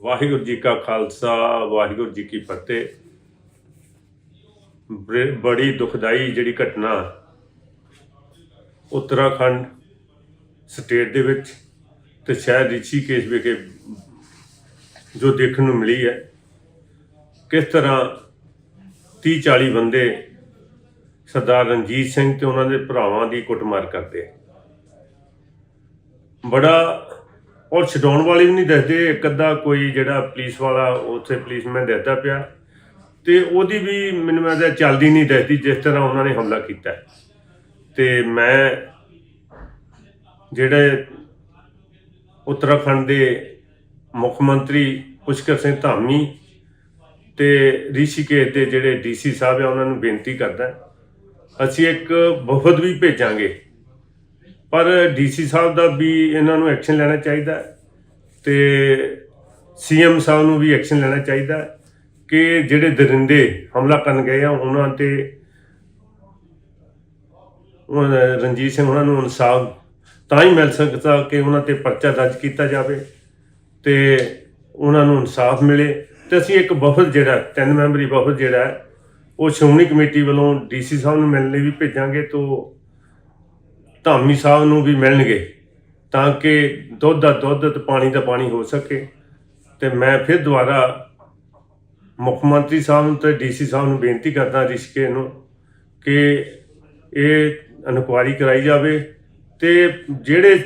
ਵਾਹਿਗੁਰੂ ਜੀ ਕਾ ਖਾਲਸਾ, ਵਾਹਿਗੁਰੂ ਜੀ ਕੀ ਫਤਿਹ। ਬੜੇ- ਬੜੀ ਦੁਖਦਾਈ ਜਿਹੜੀ ਘਟਨਾ ਉੱਤਰਾਖੰਡ ਸਟੇਟ ਦੇ ਵਿੱਚ ਤੇ ਸ਼ਾਇਦ ਰਿਸ਼ੀਕੇਸ਼ ਵਿਖੇ ਜੋ ਦੇਖਣ ਨੂੰ ਮਿਲੀ ਹੈ। ਕਿਸ ਤਰ੍ਹਾਂ 30 40 ਬੰਦੇ ਸਰਦਾਰ ਰਣਜੀਤ ਸਿੰਘ ਤੇ ਉਹਨਾਂ ਦੇ ਭਰਾਵਾਂ ਦੀ ਕੁੱਟਮਾਰ ਕਰਦੇ ਬੜਾ ਔਰ ਛਡਾਉਣ ਵਾਲੇ ਵੀ ਨਹੀਂ ਦੱਸਦੇ, ਇੱਕ ਅੱਧਾ ਕੋਈ ਜਿਹੜਾ ਪੁਲਿਸ ਵਾਲਾ, ਉੱਥੇ ਪੁਲਿਸਮੈਨ ਦੱਸਦਾ ਪਿਆ ਤੇ ਉਹਦੀ ਵੀ ਮੈਨੂੰ ਲੱਗਦਾ ਚੱਲਦੀ ਨਹੀਂ ਦੱਸਦੀ, ਜਿਸ ਤਰ੍ਹਾਂ ਉਹਨਾਂ ਨੇ ਹਮਲਾ ਕੀਤਾ ਹੈ। ਤੇ ਮੈਂ ਜਿਹੜੇ ਉੱਤਰਾਖੰਡ ਦੇ ਮੁੱਖ ਮੰਤਰੀ ਪੁਸ਼ਕਰ ਸਿੰਘ ਧਾਮੀ ਤੇ ਰਿਸ਼ੀਕੇਸ਼ ਦੇ ਜਿਹੜੇ ਡੀਸੀ ਸਾਹਿਬ ਆ, ਉਹਨਾਂ ਨੂੰ ਬੇਨਤੀ ਕਰਦਾ, ਅਸੀਂ ਇੱਕ ਵਫਦ ਵੀ ਭੇਜਾਂਗੇ ਪਰ ਡੀਸੀ ਸਾਹਿਬ ਦਾ ਵੀ ਇਹਨਾਂ ਨੂੰ ਐਕਸ਼ਨ ਲੈਣਾ ਚਾਹੀਦਾ ਹੈ ਤੇ ਸੀਐਮ ਸਾਹਿਬ ਨੂੰ ਵੀ ਐਕਸ਼ਨ ਲੈਣਾ ਚਾਹੀਦਾ ਹੈ ਕਿ ਜਿਹੜੇ ਦਰਿੰਦੇ ਹਮਲਾ ਕਰਨ ਗਏ ਆ, ਉਹਨਾਂ ਤੇ ਰਣਜੀਤ ਸਿੰਘ ਉਹਨਾਂ ਨੂੰ ਇਨਸਾਫ ਤਾਂ ਹੀ ਮਿਲ ਸਕਦਾ ਕਿ ਉਹਨਾਂ ਤੇ ਪਰਚਾ ਦਰਜ ਕੀਤਾ ਜਾਵੇ ਤੇ ਉਹਨਾਂ ਨੂੰ ਇਨਸਾਫ ਮਿਲੇ। ਤੇ ਅਸੀਂ ਇੱਕ ਵਫਦ ਜਿਹੜਾ, ਤਿੰਨ ਮੈਂਬਰੀ ਵਫਦ ਜਿਹੜਾ ਉਹ ਸ਼੍ਰੋਮਣੀ ਕਮੇਟੀ ਵੱਲੋਂ ਡੀਸੀ ਸਾਹਿਬ ਨੂੰ ਮਿਲਣ ਲਈ ਵੀ ਭੇਜਾਂਗੇ, ਤੋਂ ਧਾਮੀ ਸਾਹਿਬ ਨੂੰ ਵੀ ਮਿਲਣਗੇ ਤਾਂ ਕਿ ਦੁੱਧ ਦਾ ਦੁੱਧ ਤੇ ਪਾਣੀ ਦਾ ਪਾਣੀ ਹੋ ਸਕੇ ਤੇ ਮੈਂ ਫਿਰ ਦੁਬਾਰਾ ਮੁੱਖ ਮੰਤਰੀ ਸਾਹਿਬ ਨੂੰ ਤੇ ਡੀਸੀ ਸਾਹਿਬ ਨੂੰ ਬੇਨਤੀ ਕਰਦਾ ਰਿਸ਼ਕੇ ਨੂੰ ਕਿ ਇਹ ਇਨਕੁਆਇਰੀ ਕਰਾਈ ਜਾਵੇ ਤੇ ਜਿਹੜੇ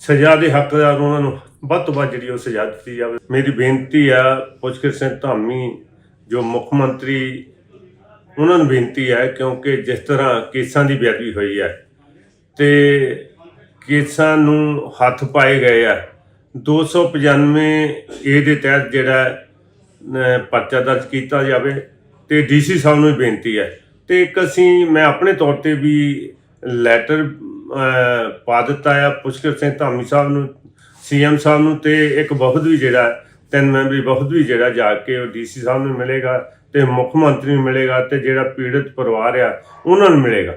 ਸਜ਼ਾ ਦੇ ਹੱਕਦਾਰ ਉਹਨਾਂ ਨੂੰ ਵੱਧ ਤੋਂ ਵੱਧ ਜਿਹੜੀ ਉਹ ਸਜ਼ਾ ਦਿੱਤੀ ਜਾਵੇ। ਮੇਰੀ ਬੇਨਤੀ ਆ ਪੁਸ਼ਕਰ ਸਿੰਘ ਧਾਮੀ, ਜੋ ਮੁੱਖ ਮੰਤਰੀ, ਉਹਨਾਂ ਨੂੰ ਬੇਨਤੀ ਹੈ ਕਿਉਂਕਿ ਜਿਸ ਤਰ੍ਹਾਂ ਕੇਸਾਂ ਦੀ ਬੇਅਦਬੀ ਹੋਈ ਹੈ ਤੇ ਕੇਸਾਂ ਨੂੰ ਹੱਥ ਪਾਏ ਗਏ ਆ। 295 ਏ ਦੇ ਤਹਿਤ ਜਿਹੜਾ ਪਰਚਾ ਦਰਜ ਕੀਤਾ ਜਾਵੇ ਤੇ ਡੀਸੀ ਸਾਹਿਬ ਨੂੰ ਵੀ ਬੇਨਤੀ ਹੈ। ਤੇ ਇੱਕ ਅਸੀਂ, ਮੈਂ ਆਪਣੇ ਤੌਰ ਤੇ ਵੀ ਲੈਟਰ ਪਾ ਦਿੱਤਾ ਆ ਪੁਸ਼ਕਰ ਸਿੰਘ ਧਾਮੀ ਸਾਹਿਬ ਨੂੰ ਸੀਐਮ ਸਾਹਿਬ ਨੂੰ ਤੇ ਇੱਕ ਵਫਦ ਵੀ ਜਿਹੜਾ, ਤਿੰਨ ਮੈਂਬਰੀ ਵਫਦ ਵੀ ਜਿਹੜਾ ਜਾ ਕੇ ਉਹ ਡੀਸੀ ਸਾਹਿਬ ਨੂੰ ਮਿਲੇਗਾ ਤੇ ਮੁੱਖ ਮੰਤਰੀ ਨੂੰ ਮਿਲੇਗਾ ਤੇ ਜਿਹੜਾ ਪੀੜਤ ਪਰਿਵਾਰ ਆ, ਉਹਨਾਂ ਨੂੰ ਮਿਲੇਗਾ।